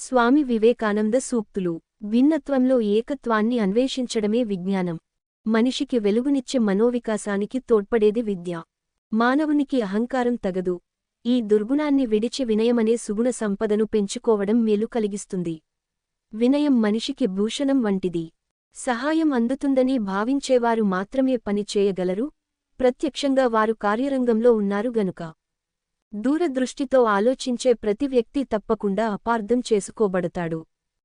స్వామి వివేకానంద సూక్తులు. భిన్నత్వంలో ఏకత్వాన్ని అన్వేషించడమే విజ్ఞానం. మనిషికి వెలుగునిచ్చే మనోవికాసానికి తోడ్పడేది విద్య. మానవునికి అహంకారం తగదు. ఈ దుర్గుణాన్ని విడిచి వినయమనే సుగుణ సంపదను పెంచుకోవడం మేలు కలిగిస్తుంది. వినయం మనిషికి భూషణం వంటిది. సహాయం అందుతుందని భావించేవారు మాత్రమే పని చేయగలరు. ప్రత్యక్షంగా వారు కార్యరంగంలో ఉన్నారు గనుక. దూరదృష్టితో ఆలోచించే ప్రతి వ్యక్తి తప్పకుండా అపార్థం చేసుకోబడతాడు.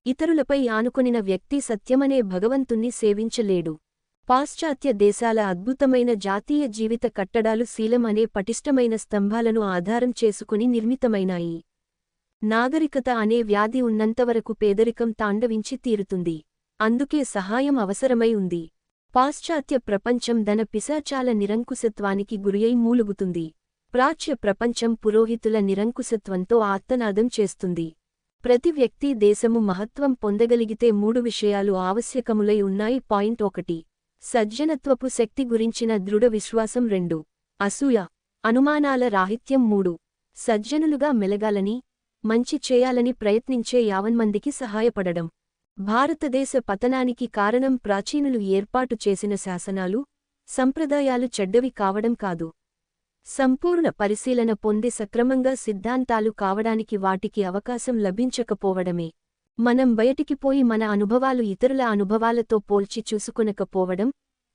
ఇతరులపై ఆనుకొనిన వ్యక్తి సత్యమనే భగవంతుణ్ణి సేవించలేడు. పాశ్చాత్య దేశాల అద్భుతమైన జాతీయ జీవిత కట్టడాలు శీలం అనే పటిష్టమైన స్తంభాలను ఆధారం చేసుకుని నిర్మితమైనాయి. నాగరికత అనే వ్యాధి ఉన్నంతవరకు పేదరికం తాండవించి తీరుతుంది. అందుకే సహాయం అవసరమై ఉంది. పాశ్చాత్య ప్రపంచం ధన పిశాచాల నిరంకుశత్వానికి గురియై మూలుగుతుంది. ప్రాచ్య ప్రపంచం పురోహితుల నిరంకుశత్వంతో ఆర్తనాదం చేస్తుంది. ప్రతి వ్యక్తి దేశము మహత్వం పొందగలిగితే మూడు విషయాలు ఆవశ్యకములై ఉన్నాయి. పాయింట్ ఒకటి. సజ్జనత్వపు శక్తి గురించిన దృఢ విశ్వాసం రెండు. అసూయ. అనుమానాల రాహిత్యం మూడు. సజ్జనులుగా మెలగాలని మంచి చేయాలని ప్రయత్నించే యావన్మందికి సహాయపడడం. భారతదేశ పతనానికి కారణం ప్రాచీనులు ఏర్పాటు చేసిన శాసనాలు సంప్రదాయాలు చెడ్డవి కావడం కాదు. సంపూర్ణ పరిశీలన పొంది సక్రమంగా సిద్ధాంతాలు కావడానికి వాటికి అవకాశం లభించకపోవడమే. మనం బయటికి పోయి మన అనుభవాలు ఇతరుల అనుభవాలతో పోల్చి చూసుకునకపోవడం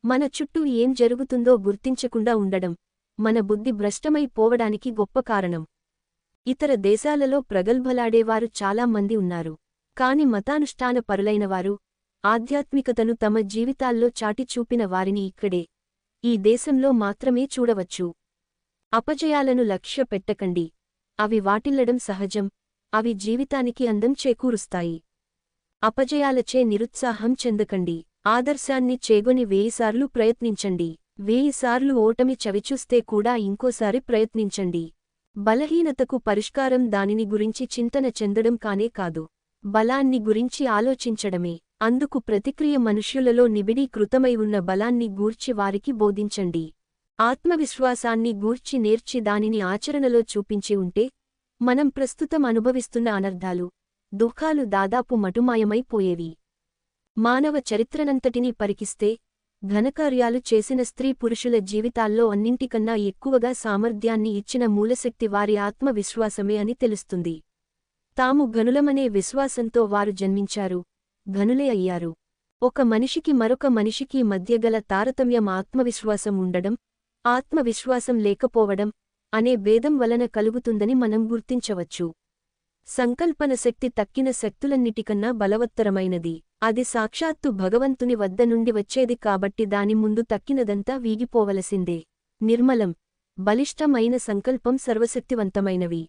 మన చుట్టూ ఏం జరుగుతుందో గుర్తించకుండా ఉండడం మన బుద్ధి భ్రష్టమై పోవడానికి గొప్ప కారణం. ఇతర దేశాలలో ప్రగల్భలాడేవారు చాలా మంది ఉన్నారు. కాని మతానుష్ఠాన పరులైనవారు ఆధ్యాత్మికతను తమ జీవితాల్లో చాటి చూపిన వారిని ఇక్కడే ఈ దేశంలో మాత్రమే చూడవచ్చు. అపజయాలను లక్ష్య పెట్టకండి. అవి వాటిల్లడం సహజం. అవి జీవితానికి అందం చేకూరుస్తాయి. అపజయాలచే నిరుత్సాహం చెందకండి. ఆదర్శాన్ని చేగొని వేయిసార్లు ప్రయత్నించండి. వేయిసార్లు ఓటమి చవిచూస్తే కూడా ఇంకోసారి ప్రయత్నించండి. బలహీనతకు పరిష్కారం దానిని గురించి చింతన చెందడం కానే కాదు. బలాన్ని గురించి ఆలోచించడమే. అందుకు ప్రతిక్రియ మనుష్యులలో నిబిడీకృతమై ఉన్న బలాన్ని గూర్చి వారికి బోధించండి. ఆత్మవిశ్వాసాన్ని గూర్చి నేర్చి దానిని ఆచరణలో చూపించి ఉంటే మనం ప్రస్తుతం అనుభవిస్తున్న అనర్ధాలు దుఃఖాలు దాదాపు మటుమాయమైపోయేవి మానవ చరిత్రనంతటినీ పరికిస్తే ఘనకార్యాలు చేసిన స్త్రీ పురుషుల జీవితాల్లో అన్నింటికన్నా ఎక్కువగా సామర్థ్యాన్ని ఇచ్చిన మూలశక్తి వారి ఆత్మవిశ్వాసమే అని తెలుస్తుంది. తాము గనులమనే విశ్వాసంతో వారు జన్మించారు ఘనులే అయ్యారు. ఒక మనిషికి మరొక మనిషికి మధ్యగల తారతమ్యం ఆత్మవిశ్వాసం ఉండడం ఆత్మవిశ్వాసం లేకపోవడం అనే భేదం వలన కలుగుతుందని మనం గుర్తించవచ్చు. సంకల్పన శక్తి తక్కిన శక్తులన్నిటికన్నా బలవత్తరమైనది. అది సాక్షాత్తు భగవంతుని వద్ద నుండి వచ్చేది కాబట్టి దాని ముందు తక్కినదంతా వీగిపోవలసిందే. నిర్మలం. బలిష్టమైన సంకల్పం సర్వశక్తివంతమైనవి.